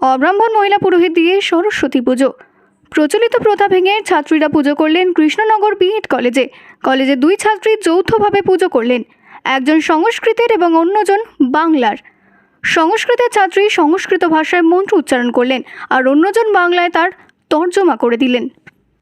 অব্রাহ্মণ মহিলা পুরোহিত দিয়ে সরস্বতী পুজো। প্রচলিত প্রথা ভেঙে ছাত্রীরা পুজো করলেন কৃষ্ণনগর বিএড কলেজে। কলেজে দুই ছাত্রী যৌথভাবে পুজো করলেন। একজন সংস্কৃতের এবং অন্যজন বাংলার। সংস্কৃতের ছাত্রী সংস্কৃত ভাষায় মন্ত্র উচ্চারণ করলেন আর অন্যজন বাংলায় তার তর্জমা করে দিলেন।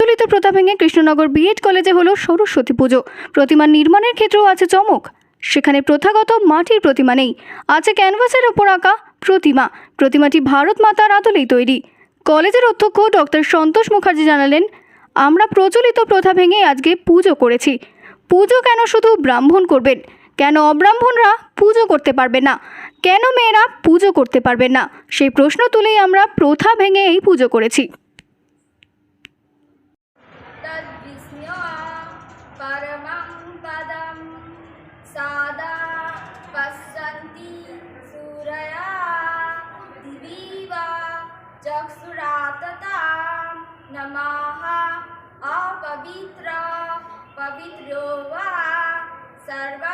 প্রচলিত প্রথা ভেঙে কৃষ্ণনগর বিএড কলেজে হলো সরস্বতী পুজো। প্রতিমা নির্মাণের ক্ষেত্রেও আছে চমক। সেখানে প্রথাগত মাটির প্রতিমা নেই। আছে ক্যানভাসের ওপর আঁকা প্রতিমা। প্রতিমাটি ভারত মাতার আদলেই তৈরি। কলেজের অধ্যক্ষ ডক্টর সন্তোষ মুখার্জি জানালেন, আমরা প্রচলিত প্রথা ভেঙে আজকে পুজো করেছি। পুজো কেন শুধু ব্রাহ্মণ করবেন? কেন অব্রাহ্মণরা পুজো করতে পারবে না? কেন মেয়েরা পুজো করতে পারবে না? সেই প্রশ্ন তুলেই আমরা প্রথা ভেঙে এই পুজো করেছি। সাদা नमः। अपवित्र पवित्रो वा सर्वावस्था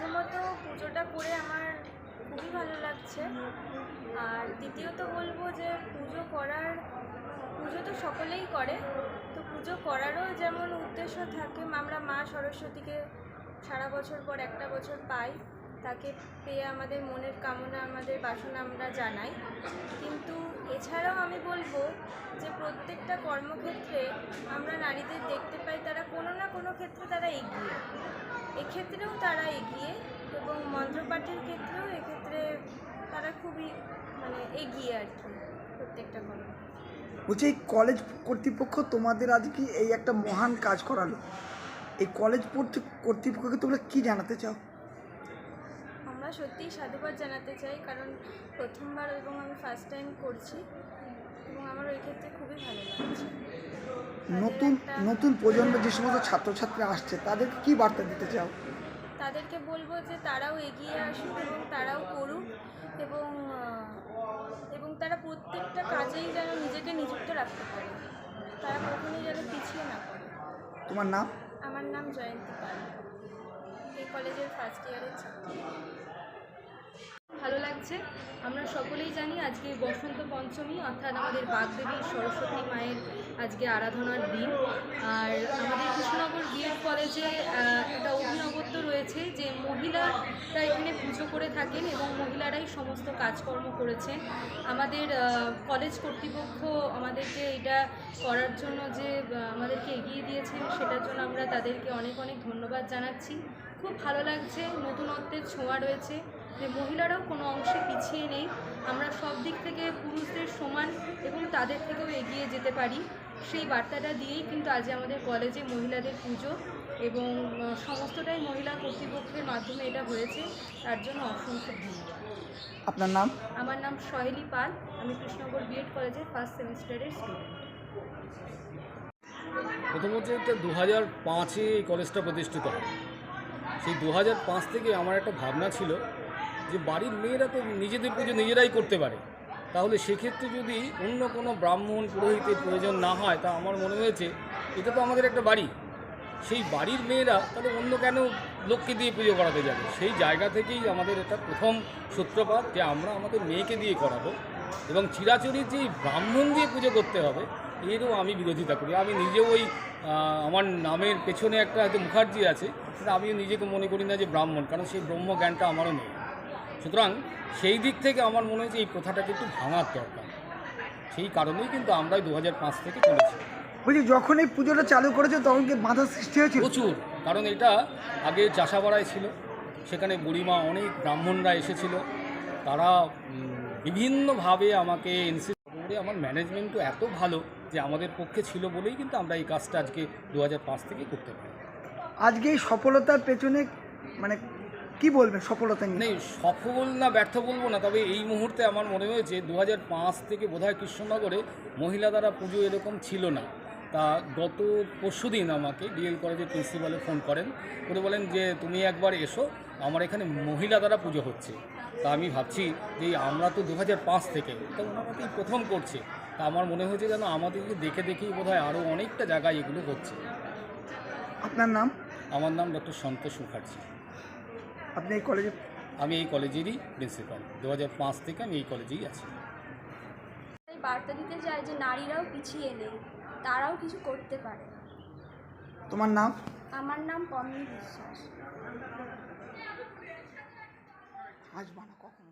প্রথমত পুজোটা করে আমার খুবই ভালো লাগছে। আর দ্বিতীয়ত বলব যে পুজো করার, পুজো তো সকলেই করে, তো পুজো করারও যেমন উদ্দেশ্য থাকে, আমরা মা সরস্বতীকে সারা বছর পর একটা বছর পাই, তাকে পেয়ে আমাদের মনের কামনা, আমাদের বাসনা আমরা জানাই। কিন্তু এছাড়াও আমি বলব যে প্রত্যেকটা কর্মক্ষেত্রে আমরা নারীদের দেখতে পাই, তারা কোনো না কোনো ক্ষেত্রে তারা এগিয়ে। এক্ষেত্রেও তারা এগিয়ে এবং মন্ত্রপাঠের ক্ষেত্রেও এক্ষেত্রে তারা খুবই মানে এগিয়ে আর কি প্রত্যেকটা কর্ম বলছি এই কলেজ কর্তৃপক্ষ তোমাদের আজকে এই একটা মহান কাজ করালো। এই কলেজ কর্তৃ- কর্তৃপক্ষকে তোমরা কি জানাতে চাও? আমরা সত্যিই সাধুবাদ জানাতে চাই কারণ প্রথমবার এবং আমি ফার্স্ট টাইম করছি। এবং আমার ওই ক্ষেত্রে খুবই ভালো লাগছে। নতুন নতুন প্রজন্ম যে সমস্ত ছাত্রছাত্রী আসছে তাদেরকে কি বার্তা দিতে চাও? তাদেরকে বলব যে তারাও এগিয়ে আসুক এবং তারাও করুক এবং এবং তারা প্রত্যেকটা কাজেই যেন নিজেকে নিযুক্ত রাখতে পারে। তারা কখনোই যেন পিছিয়ে না পড়ে। তোমার নাম? আমার নাম জয়ন্তী পাল। এই কলেজের ফার্স্ট ইয়ারের ছাত্রী। লাগছে। আমরা সকলেই জানি আজকে বসন্ত পঞ্চমী, অর্থাৎ আমাদের বাগদেবী সরস্বতী মায়ের আজকে আরাধনার দিন। আর আমাদের কৃষ্ণনগর বিএড কলেজে একটা অভিনবত্ব রয়েছে যে মহিলারা এখানে পুজো করে থাকেন এবং মহিলারাই সমস্ত কাজকর্ম করেছেন। আমাদের কলেজ কর্তৃপক্ষ আমাদেরকে এটা করার জন্য যে আমাদেরকে এগিয়ে দিয়েছেন, সেটার জন্য আমরা তাদেরকে অনেক অনেক ধন্যবাদ জানাচ্ছি। খুব ভালো লাগছে, নতুনত্বের ছোঁয়া রয়েছে। যে মহিলারাও কোনো অংশে পিছিয়ে নেই। আমরা সব দিক থেকে পুরুষদের সমান এবং তাদের থেকেও এগিয়ে যেতে পারি। সেই বার্তাটা দিয়েই কিন্তু আজ আমাদের কলেজে মহিলাদের পুজো এবং সমস্তটাই মহিলা কর্তৃপক্ষের মাধ্যমে এটা হয়েছে। তার জন্য অসংখ্য ধন্যবাদ। আপনার নাম? আমার নাম সহেলি পাল। আমি কৃষ্ণনগর বিএড কলেজের ফার্স্ট সেমিস্টারের স্টুডেন্ট প্রথম হচ্ছে দু হাজার পাঁচে এই কলেজটা প্রতিষ্ঠিত হয়। সেই দু হাজার পাঁচ থেকে আমার একটা ভাবনা ছিল যে বাড়ির মেয়েরা তো নিজেদের পুজো নিজেরাই করতে পারে। তাহলে সেক্ষেত্রে যদি অন্য কোনো ব্রাহ্মণ পুরোহিতের প্রয়োজন না হয়, তা আমার মনে হয়েছে এটা তো আমাদের একটা বাড়ি। সেই বাড়ির মেয়েরা তাহলে অন্য কেন লোককে দিয়ে পুজো করাতে যাবে? সেই জায়গা থেকেই আমাদের এটা প্রথম সূত্রপাত যে আমরা আমাদের মেয়েকে দিয়ে করাবো। এবং চিরাচরিত যে ব্রাহ্মণ দিয়ে পুজো করতে হবে এরও আমি বিরোধিতা করি। আমি নিজেও ওই আমার নামের পেছনে একটা হয়তো মুখার্জি আছে কিন্তু আমিও নিজেকে মনে করি না যে ব্রাহ্মণ কারণ সেই ব্রহ্ম জ্ঞানটা আমারও নেই। সুতরাং সেই দিক থেকে আমার মনে হয়েছে এই প্রথাটাকে একটু ভাঙার দরকার। সেই কারণেই কিন্তু আমরাই দু হাজার পাঁচ থেকে করেছি বলছি যখন এই পুজোটা চালু করেছে তখন কি বাধার সৃষ্টি হয়েছে প্রচুর কারণ এটা আগে চাষাবাড়ায় ছিল সেখানে বুড়িমা অনেক ব্রাহ্মণরা এসেছিল তারা বিভিন্নভাবে আমাকে ইনসিস্ট করে আমার ম্যানেজমেন্টও এত ভালো যে আমাদের পক্ষে ছিল বলেই কিন্তু আমরা এই কাজটা আজকে দু হাজার পাঁচ থেকে করতে পারি। আজকে এই সফলতার পেছনে মানে কি বলবেন সফলতা নেই সফল না ব্যর্থ বলব না তবে এই মুহূর্তে আমার মনে হয়েছে দু পাঁচ থেকে বোধহয় কৃষ্ণনগরে মহিলা দ্বারা পুজো এরকম ছিল না। তা গত পরশু দিন আমাকে ডিএল কলেজের প্রিন্সিপালে ফোন করেন করে বলেন যে তুমি একবার এসো আমার এখানে মহিলা দ্বারা পুজো হচ্ছে। তা আমি ভাবছি যে আমরা তো দু পাঁচ থেকে এটা ওনারাতেই প্রথম করছে। তা আমার মনে হয়েছে যেন আমাদেরকে দেখে দেখেই বোধহয় আরও অনেকটা জায়গায় এগুলো হচ্ছে। আপনার নাম? আমার নাম ডক্টর সন্তোষ মুখার্জি। আপনি এই কলেজে আমি এই কলেজেরই প্রিন্সিপাল দু পাঁচ থেকে আমি এই কলেজেই আছি। বার্তা দিতে চাই যে নারীরাও পিছিয়ে নেই তারাও কিছু করতে পারে তোমার নাম? আমার নাম পম্মি বিশ্বাস। আজ না কখনো।